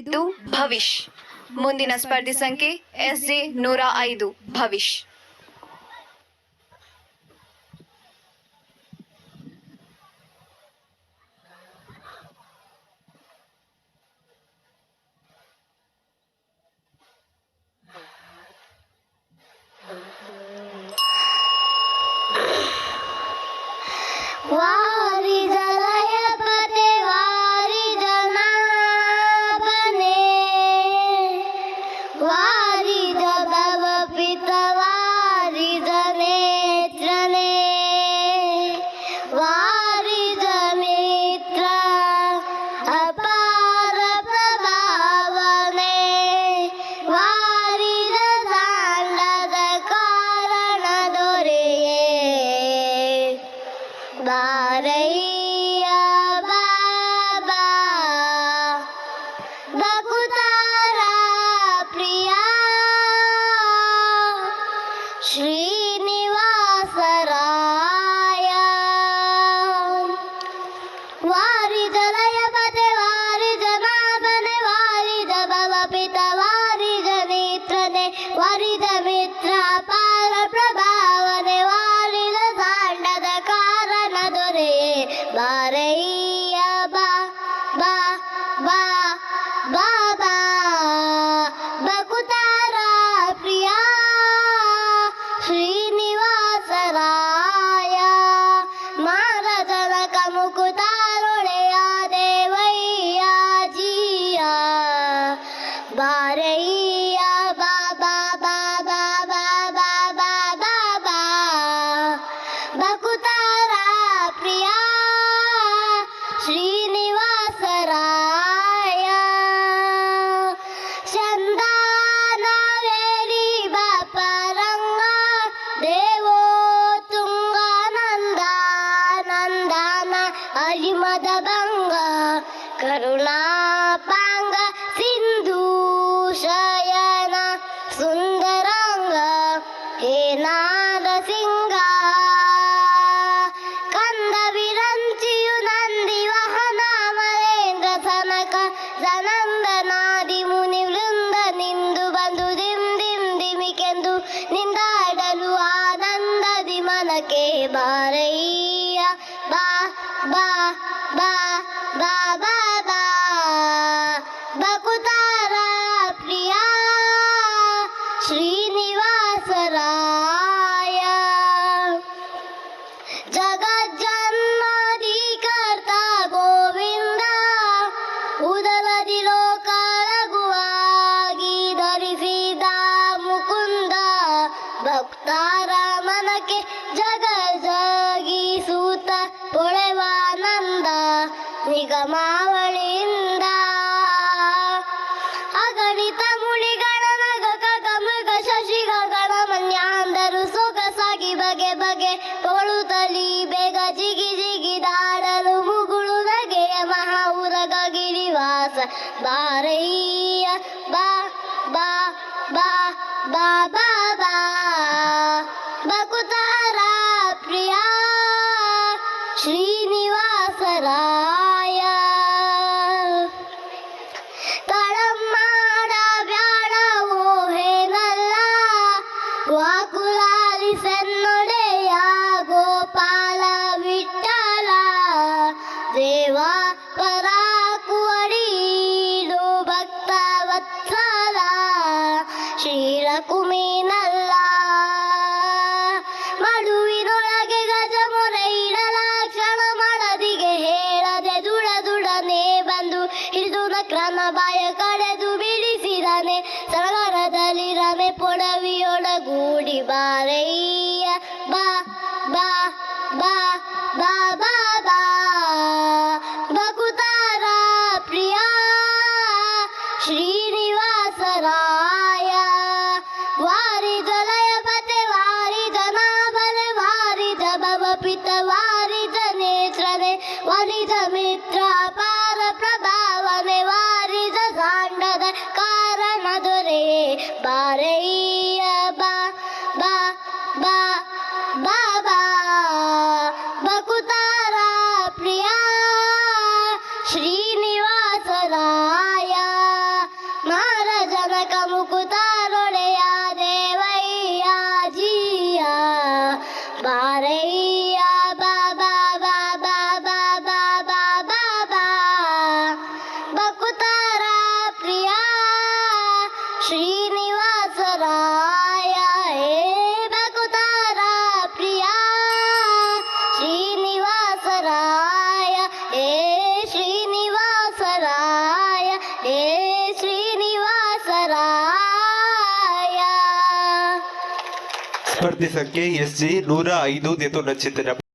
ಇದು ಭವಿಷ್ ಮುಂದಿನ ಸ್ಪರ್ಧಿ ಸಂಖ್ಯೆ ಎಸ್ ಜೆ ನೂರ ಐದು ಭವಿಷ್ 十一 ಬಾರಯ್ಯ ಬಾಬಾ ಬಾಬಾ ಬಾಬಾ ಬಾಬಾ ಬಾ ಬಕುತಾರ ಪ್ರಿಯ ಶ್ರೀನಿವಾಸರಾಯ ಚಂದಾನವೇರಿ ಬಾಪರಂಗ ದೇವೋ ತುಂಗಾನಂದ ನಂದಾನ ಅಲಿಮದ ಭಂಗ ಕರುಣಾಪಾಂಗ ಜಗ ಜಗಿಸೂತ ಪೊಳೆವಾನಂದ ನಿಗಮಾವಳಿಯಿಂದ. ಅಗಣಿತ ಮುಳಿಗಳ ನಗ ಕಮಗ ಶಶಿಗ ಗಣಮನ್ಯಾಂದರು ಸೊಗಸಾಗಿ ಬಗೆ ಬಗೆ ತೋಳುತ್ತಲಿ ಬೇಗ ಜಿಗಿ ಜಿಗಿದಾಡಲು ಮುಗುಳು ನಗೆಯ ಮಹಾವುರಗ ಗಿರಿವಾಸ ಬಾರಯ್ಯ. ಬಾ ಬಾ ಬಾ ಬಾ ಬಾ ಬಾ. ಶ್ರೀರಕುಮೀನಲ್ಲ ಮಡುವಿನೊಳಗೆ ಗಜ ಮೊರೆ ಇಡಲಾಕ್ಷಣ ಮಾಡದಿಗೆ ಹೇಳದೆ ದುಡ ದುಡನೆ ಬಂದು ಹಿಡಿದು ನಕ್ರನ ಬಾಯ ಕಡೆದು ಬಿಡಿಸಿದಾನೆ. ಸರಗರದಲ್ಲಿ ರಮೆ ಪೊಡವಿಯೊಡಗೂಡಿ பாறை ಸ್ಪರ್ಧಿ ಎಸ್ಜಿ ನೂರ ಐದು ನೇತೃತ್ವ ಚಿತ್ರ